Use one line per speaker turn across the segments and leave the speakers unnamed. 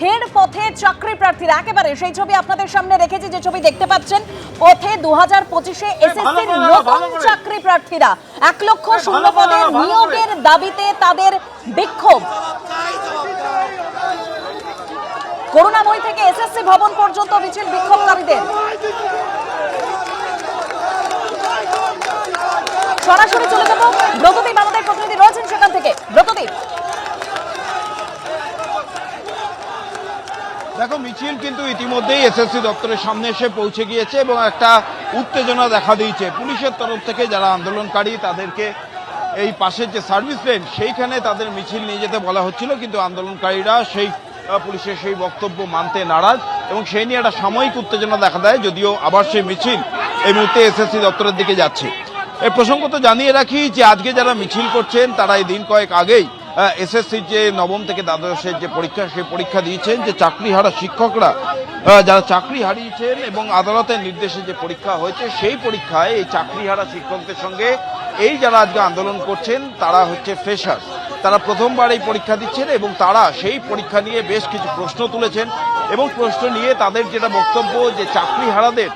ফের পথে চাকরি প্রার্থীরা। একেবারে সেই ছবি আপনাদের সামনে রেখেছি যে ছবি দেখতে পাচ্ছেন। পথে দু হাজার পঁচিশে এসএসসির নতুন চাকরি প্রার্থীরা। এক লক্ষ শূন্য পদের নিয়োগের দাবিতে তাদের বিক্ষোভ। করুণাময়ী থেকে এসএসসি ভবন পর্যন্ত মিছিল বিক্ষোভকারীদের। সরাসরি চলে যাব। ব্রতদীপ আমাদের প্রতিনিধি রয়েছেন সেখান থেকে। ব্রতদীপ।
দেখো, মিছিল কিন্তু ইতিমধ্যেই এসএসসি দপ্তরের সামনে এসে পৌঁছে গিয়েছে এবং একটা উত্তেজনা দেখা দিয়েছে। পুলিশের তরফ থেকে যারা আন্দোলনকারী, তাদেরকে এই পাশের যে সার্ভিস লেন, সেইখানে তাদের মিছিল নিয়ে যেতে বলা হচ্ছিল, কিন্তু আন্দোলনকারীরা সেই পুলিশের সেই বক্তব্য মানতে নারাজ এবং সেই নিয়ে একটা সাময়িক উত্তেজনা দেখা দেয়, যদিও আবার সেই মিছিল এই মুহূর্তে এসএসসি দপ্তরের দিকে যাচ্ছে। এই প্রসঙ্গত জানিয়ে রাখি যে আজকে যারা মিছিল করছেন, তারা এই দিন কয়েক আগেই এসএসসির যে নবম থেকে দ্বাদশের যে পরীক্ষা, সেই পরীক্ষা দিয়েছেন যে চাকরি হারা শিক্ষকরা যারা চাকরি হারিয়েছেন এবং আদালতের নির্দেশে যে পরীক্ষা হয়েছে, সেই পরীক্ষায় এই চাকরি হারা শিক্ষকদের সঙ্গে এই যারা আজকে আন্দোলন করছেন, তারা হচ্ছে ফ্রেশার তারা প্রথমবার এই পরীক্ষা দিচ্ছেন এবং তারা সেই পরীক্ষা নিয়ে বেশ কিছু প্রশ্ন তুলেছেন এবং প্রশ্ন নিয়ে তাদের যেটা বক্তব্য যে চাকরি হারাদের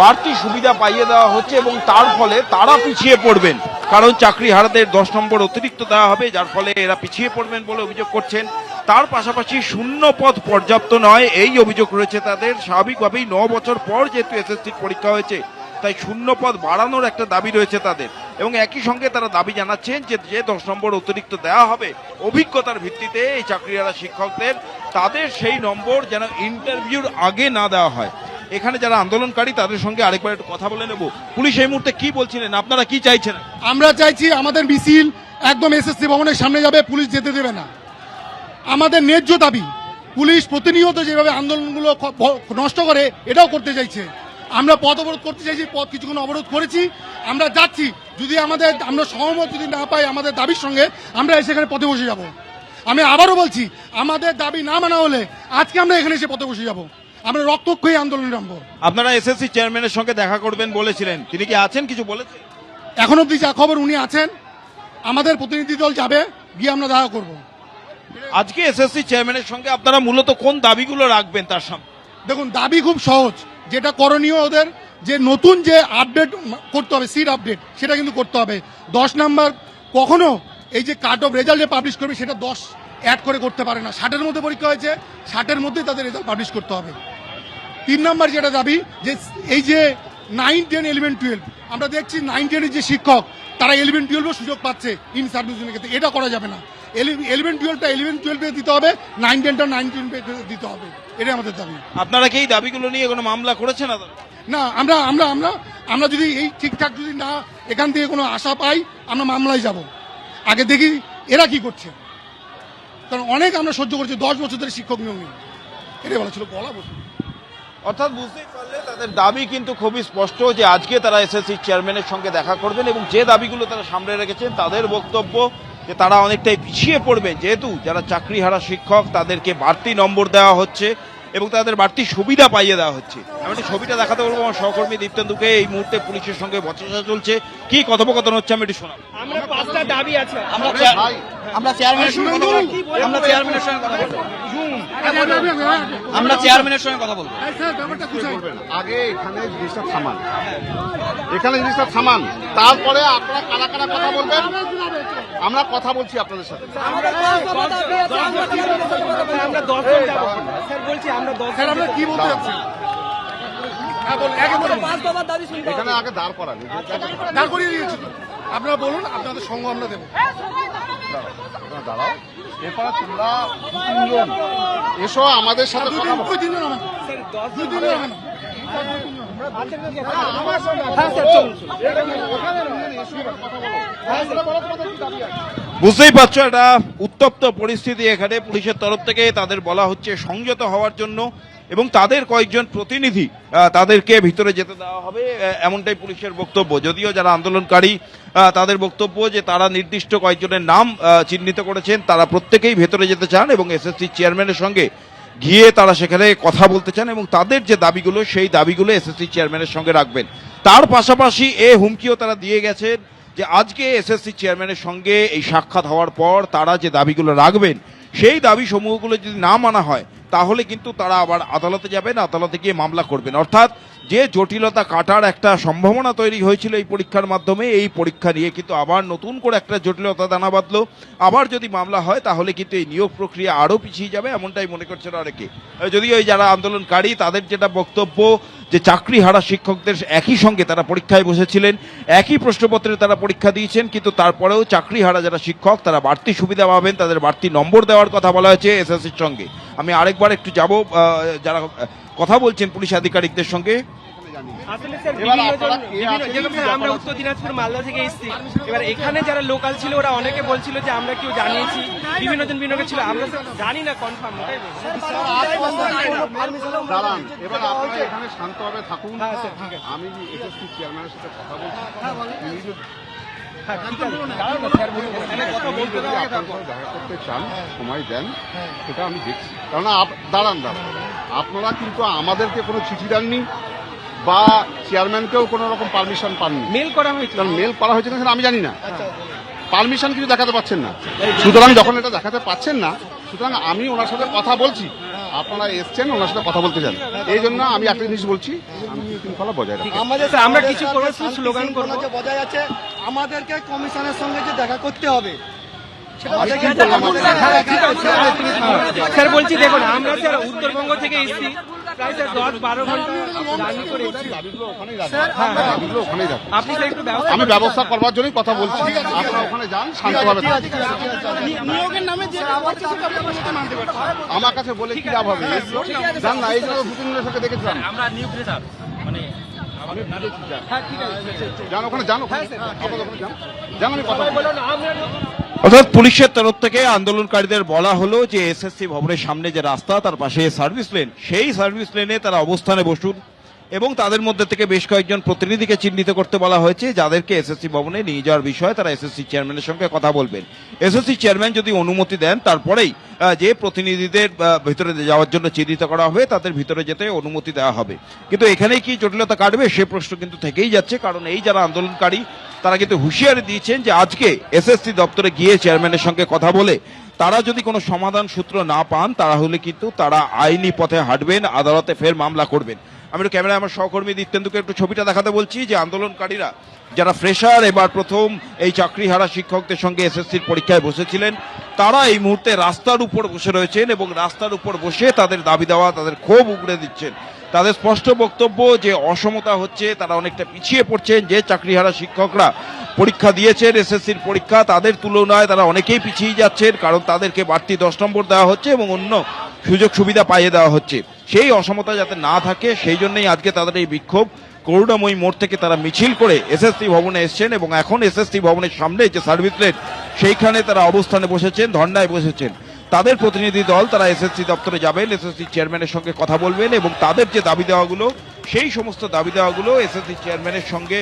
বাড়তি সুবিধা পাইয়ে দেওয়া হচ্ছে এবং তার ফলে তারা পিছিয়ে পড়বেন। কারণ চাকরি হারাদের দশ নম্বর অতিরিক্ত দেওয়া হবে, যার ফলে এরা পিছিয়ে পড়বেন বলে অভিযোগ করছেন। তার পাশাপাশি শূন্য পদ পর্যাপ্ত নয়, এই অভিযোগ রয়েছে তাদের। স্বাভাবিকভাবেই ন বছর পর যেহেতু এসএসসির পরীক্ষা হয়েছে, তাই শূন্য পদ বাড়ানোর একটা দাবি রয়েছে তাদের। এবং একই সঙ্গে তারা দাবি জানাচ্ছেন যে যে দশ নম্বর অতিরিক্ত দেওয়া হবে, অভিজ্ঞতার ভিত্তিতে এই চাকরিহারা শিক্ষকদের, তাদের সেই নম্বর যেন ইন্টারভিউর আগে না দেওয়া হয়। এখানে যারা আন্দোলনকারী, তাদের সঙ্গে আরেকবার একটু কথা বলে নেব। পুলিশ এই মুহূর্তে কি বলছিলেন? আপনারা কি চাইছেন?
আমরা চাইছি আমাদের মিছিল একদম এসএসসি ভবনের সামনে যাবে, পুলিশ যেতে দেবে না। আমাদের ন্যায্য দাবি, পুলিশ প্রতিনিয়ত যেভাবে আন্দোলনগুলো নষ্ট করে, এটাও করতে চাইছে। আমরা পথ অবরোধ করতে চাইছি, পথ কিছুক্ষণ অবরোধ করেছি। আমরা যাচ্ছি, যদি আমাদের, আমরা সহমত যদি না পাই আমাদের দাবির সঙ্গে, আমরা সেখানে পথে বসে যাব। আমি আবারও বলছি, আমাদের দাবি না মানা হলে আজকে আমরা এখানে এসে পথে বসে যাব। আমরা রক্তক্ষয়ী আন্দোলন নামবো।
আপনারা এসএসসি চেয়ারম্যানের সঙ্গে দেখা করবেন বলেছিলেন। তিনি কি আছেন? কিছু বলেছেন?
এখন অব্দি যা খবর উনি আছেন আমাদের প্রতিনিধি দল যাবে গিয়ে আমরা দেখা করব।
আজকে এসএসসি চেয়ারম্যানের সঙ্গে আপনারা মূলত কোন দাবিগুলো রাখবেন তার সামনে?
দেখুন দাবি খুব সহজ। যেটা করণীয় ওদের যে নতুন যে আপডেট করতে হবে সিট আপডেট সেটা কিন্তু করতে হবে। দশ নাম্বার কখনো এই যে কার্ড অফ রেজাল্ট যে পাবলিশ করবে সেটা দশ অ্যাড করে করতে পারে না। ষাটের মধ্যে পরীক্ষা হয়েছে ষাটের মধ্যেই তাদের রেজাল্ট পাবলিশ করতে হবে। তিন নম্বর যেটা দাবি যে এই যে নাইন টেন ইলেভেন টুয়েলভ আমরা দেখছি নাইন টেনের যে শিক্ষক তারা ইলেভেন টুয়েলভও সুযোগ পাচ্ছে ইন সার্ভিসের ক্ষেত্রে। এটা করা যাবে না। ইলেভেন টুয়েলভটা ইলেভেন টুয়েলভে দিতে হবে নাইন টেনটা নাইন টেন দিতে হবে। এটাই আমাদের দাবি।
আপনারা কি এই দাবিগুলো নিয়ে কোনো মামলা করেছেন?
না আমরা আমরা আমরা আমরা যদি এই ঠিকঠাক যদি না এখান থেকে কোনো আশা পাই আমরা মামলায় যাব। আগে দেখি এরা কি করছে। কারণ অনেক আমরা সহ্য করছি দশ বছর ধরে শিক্ষক নিয়োগ নেই। এটাই বলা ছিল বলা বলছি
অর্থাৎ বুঝতেই পারলে তাদের দাবি কিন্তু খুবই স্পষ্ট যে আজকে তারা এসএসসি চেয়ারম্যানের সঙ্গে দেখা করবেন এবং যে দাবিগুলো তারা সামনে রেখেছেন তাদের বক্তব্য যে তারা অনেকটাই পিছিয়ে পড়বেন যেহেতু যারা চাকরিহারা শিক্ষক তাদেরকে বাড়তি নম্বর দেওয়া হচ্ছে এবং তাদের বাড়তি সুবিধা পাইয়ে দেওয়া হচ্ছে। আমি একটু ছবিটা দেখাতে বলব আমার সহকর্মী দীপ্তেন্দুকে। এই মুহূর্তে পুলিশের সঙ্গে বচসা চলছে। কি কথোপকথন হচ্ছে আমি একটু শোনাবো।
আমরা পাঁচটা দাবি আছে।
আমরা আমরা চেয়ারম্যানের সঙ্গে কথা বলব? আমরা চেয়ারম্যানের সঙ্গে কথা বলব আমরা চেয়ারম্যানের সঙ্গে কথা বলব।
স্যার ব্যাপারটা বুঝাই
আগে এখানে জিনিসটা থামান। এখানে জিনিসটা থামান। তারপরে আপনারা কারা কারা কথা বলবেন? আমরা কথা বলছি আপনাদের সাথে।
আমরা দশ জন যাব। স্যার বলছি আমরা দশ
আমরা কি বলতে চাচ্ছি? হ্যাঁ আগে
এখানে আগে দাঁড় করান।
দাঁড় করিয়ে দিয়েছি। আপনারা বলুন আপনাদের সঙ্গ আমরা দেবো।
আপনারা দাঁড়াও এরপরে তোমরা দু তিনজন এসো আমাদের সাথে
দুই
কথা
দিন
বলো।
বুঝতেই পারছ, একটা উত্তপ্ত পরিস্থিতি এখানে পুলিশের তরফ থেকে তাদের বলা হচ্ছে সংযত হওয়ার জন্য এবং তাদের কয়েকজন প্রতিনিধি তাদেরকে ভিতরে যেতে দেওয়া হবে এমনটাই পুলিশের বক্তব্য। যদিও যারা আন্দোলনকারী তাদের বক্তব্য যে তারা নির্দিষ্ট কয়েকজনের নাম চিহ্নিত করেছেন, তারা প্রত্যেকেই ভেতরে যেতে চান এবং এসএসসি চেয়ারম্যানের সঙ্গে গিয়ে তারা সেখানে কথা বলতে চান এবং তাদের যে দাবিগুলো, সেই দাবিগুলো এসএসসি চেয়ারম্যানের সঙ্গে রাখবেন। তার পাশাপাশি এ হুমকিও তারা দিয়ে গেছেন। যে আজকে এসএসসি চেয়ারম্যানের সঙ্গে এই সাক্ষাৎ হওয়ার পর তারা যে দাবিগুলো রাখবেন, সেই দাবি সমূহগুলো যদি না মানা হয়, তাহলে কিন্তু তারা আবার আদালতে যাবেন, আদালতে গিয়ে মামলা করবেন। অর্থাৎ যে জটিলতা কাটার একটা সম্ভাবনা তৈরি হয়েছিল এই পরীক্ষার মাধ্যমে, এই পরীক্ষা নিয়ে কিন্তু আবার নতুন করে একটা জটিলতা দানা বাঁধলো। আবার যদি মামলা হয়, তাহলে কিন্তু এই নিয়োগ প্রক্রিয়া আরও পিছিয়ে যাবে, এমনটাই মনে করছেন অনেকে। যদিও এই যারা আন্দোলনকারী, তাদের যেটা বক্তব্য যে চাকরি হারা শিক্ষকদের একই সঙ্গে তারা পরীক্ষায় বসেছিলেন, একই প্রশ্নপত্রে তারা পরীক্ষা দিয়েছেন, কিন্তু তারপরেও চাকরি হারা যারা শিক্ষক, তারা বাড়তি সুবিধা পাবেন, তাদের বাড়তি নম্বর দেওয়ার কথা বলা হয়েছে এসএসসির সঙ্গে। আমি আরেকবার একটু যাব যারা কথা বলছেন পুলিশ আধিকারিকদের সঙ্গে।
এবার আপনারা কে আছেন
যেরকম
কি
স্যার আমরা উত্তর দিনাজপুর মালদা থেকে এসেছি। এবার এখানে যারা লোকাল ছিল ওরা অনেকে বলছিল যে আমরা কেউ জানিয়েছি। বিভিন্ন জন বিভিন্ন ছিল আমরা স্যার জানি না কনফার্ম
দাঁড়ান এবার আপনারা এখানে শান্তভাবে থাকুন। আমি এসএসসি চেয়ারম্যানের সাথে কথা বলছি। তিনি যদি-
হ্যাঁ, থাকো।
সাথে দেখা করতে চান সময় দেন সেটা আমি দেখছি। কেননা আপ- দাঁড়ান দাঁড়ান। আপনারা কিন্তু আমাদেরকে কোনো চিঠি দেননি। বা চেয়ারম্যানকেও কোনো রকম পারমিশন পাননি।
মেল করা হয়েছিল?
কারণ মেল করা হয়েছে কিনা সেটা আমি জানি না। পারমিশন কিছু দেখাতে পাচ্ছেন না। সুতরাং যখন এটা দেখাতে পাচ্ছেন না সুতরাং আমি ওনার সাথে কথা বলছি। আপনারা এসছেন ওনার সাথে কথা বলতে চান। এই জন্য আমি একটা জিনিস বলছি আমি শৃঙ্খলা বজায় রাখি।
আমাদের
আমরা কিছু
শান্তি
স্লোগান করব।
যে বজায় আছে আমাদেরকে কমিশনের সঙ্গে যে দেখা করতে হবে
স্যার বলছি দেখুন আমরা স্যার উত্তরবঙ্গ থেকে এসেছি আপনি স্যার একটু ব্যবস্থা
আমি ব্যবস্থা করবার জন্যই কথা বলছি। আপনারা ওখানে যান শান্তভাবে। আমার কাছে বলে কি লাভ হবে? যান না এই জন্য দু তিনজনের সাথে দেখেছিলাম।
আমরা মানে
আমি যান।
হ্যাঁ ঠিক আছে।
যান ওখানে যান ওখানে। আপনারা ওখানে যান। যান আমি কথা।
বলুন আমরা
অর্থাৎ পুলিশের তরফ থেকে আন্দোলনকারীদের বলা হলো যে এসএসসি ভবনের সামনে যে রাস্তা, তার পাশে সার্ভিস লেন। সেই সার্ভিস লেনে তারা অবস্থানে বসুন এবং তাদের মধ্যে থেকে বেশ কয়েকজন প্রতিনিধিকে চিহ্নিত করতে বলা হয়েছে, যাদেরকে এসএসসি ভবনে নিয়ে যাওয়ার বিষয়ে তারা এসএসসি চেয়ারম্যানের সঙ্গে কথা বলবেন। এসএসসি চেয়ারম্যান যদি অনুমতি দেন, তারপরেই যে প্রতিনিধিদের ভিতরে যাওয়ার জন্য চিহ্নিত করা হবে, তাদের ভিতরে যেতে অনুমতি দেওয়া হবে। কিন্তু এখানে কি জটিলতা কাটবে, সে প্রশ্ন কিন্তু থেকেই যাচ্ছে, কারণ এই যারা আন্দোলনকারী তারা কিন্তু হুঁশিয়ারি দিয়েছেন যে আজকে এসএসসি দপ্তরে গিয়ে চেয়ারম্যানের সঙ্গে কথা বলে তারা যদি কোনো সমাধান সূত্র না পান, তাহলে কিন্তু তারা আইনি পথে হাঁটবেন, আদালতে ফের মামলা করবেন। আমি একটু ক্যামেরায় আমার সহকর্মী দীপ্তেন্দুকে একটু ছবিটা দেখাতে বলছি যে আন্দোলনকারীরা, যারা ফ্রেশার, এবার প্রথম এই চাকরি হারা শিক্ষকদের সঙ্গে এসএসসির পরীক্ষায় বসেছিলেন, তারা এই মুহূর্তে রাস্তার উপর বসে রয়েছেন এবং রাস্তার উপর বসে তাদের দাবি দেওয়া, তাদের ক্ষোভ উগড়ে দিচ্ছেন। তাদের স্পষ্ট বক্তব্য যে অসমতা হচ্ছে, তারা অনেকটা পিছিয়ে পড়ছেন, যে চাকরিহারা শিক্ষকরা পরীক্ষা দিয়েছেন, এসএসসির পরীক্ষা তাদের তুলনায় তারা অনেকেই পিছিয়ে যাচ্ছেন, কারণ তাদেরকে বাড়তি দশ নম্বর দেওয়া হচ্ছে এবং অন্য সুযোগ সুবিধা পাইয়ে দেওয়া হচ্ছে। সেই অসমতা যাতে না থাকে, সেই জন্যই আজকে তাদের এই বিক্ষোভ। করুণাময়ী মোড় থেকে তারা মিছিল করে এসএসসি ভবনে এসছেন এবং এখন এসএসসি ভবনের সামনে যে সার্ভিস লেন, সেইখানে তারা অবস্থানে বসেছেন, ধর্নায় বসেছেন। তাদের প্রতিনিধি দল, তারা এসএসসি দপ্তরে যাবেন এসএসসি চেয়ারম্যানের সঙ্গে কথা বলবেন এবং তাদের যে দাবি দেওয়াগুলো, সেই সমস্ত দাবি দেওয়াগুলো এসএসসি চেয়ারম্যানের সঙ্গে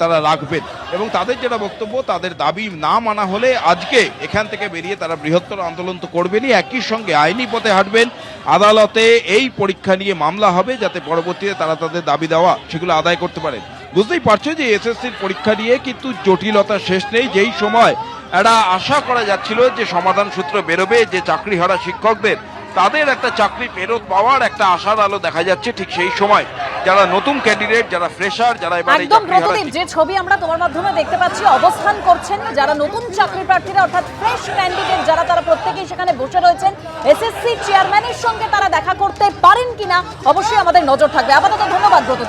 তারা রাখবেন। এবং তাদের যেটা বক্তব্য, তাদের দাবি না মানা হলে আজকে এখান থেকে বেরিয়ে তারা বৃহত্তর আন্দোলন তো করবেনই। একই সঙ্গে আইনি পথে হাঁটবেন। আদালতে এই পরীক্ষা নিয়ে মামলা হবে যাতে পরবর্তীতে তারা তাদের দাবি দেওয়া, সেগুলো আদায় করতে পারেন। বুঝতেই পারছ যে এসএসসির পরীক্ষা নিয়ে কিন্তু জটিলতা শেষ নেই। যেই সময় একটা আশা করা যাচ্ছিল যে সমাধান সূত্র বেরোবে যে চাকরি হারা শিক্ষকদের তাদের একটা চাকরি ফেরত পাওয়ার একটা আশার আলো দেখা যাচ্ছে ঠিক সেই সময়। যারা নতুন ক্যান্ডিডেট যারা ফ্রেশার যারা এবার
একদম প্রদীপ যে ছবি আমরা তোমার মাধ্যমে দেখতে পাচ্ছি অবস্থান করছেন যারা নতুন চাকরি প্রার্থীরা অর্থাৎ ফ্রেশ ক্যান্ডিডেট যারা তারা প্রত্যেকেই সেখানে বসে রয়েছেন। এসএসসি চেয়ারম্যানের সঙ্গে তারা দেখা করতে পারেন কিনা অবশ্যই আমাদের নজর থাকবে। আপাতত ধন্যবাদ ব্রত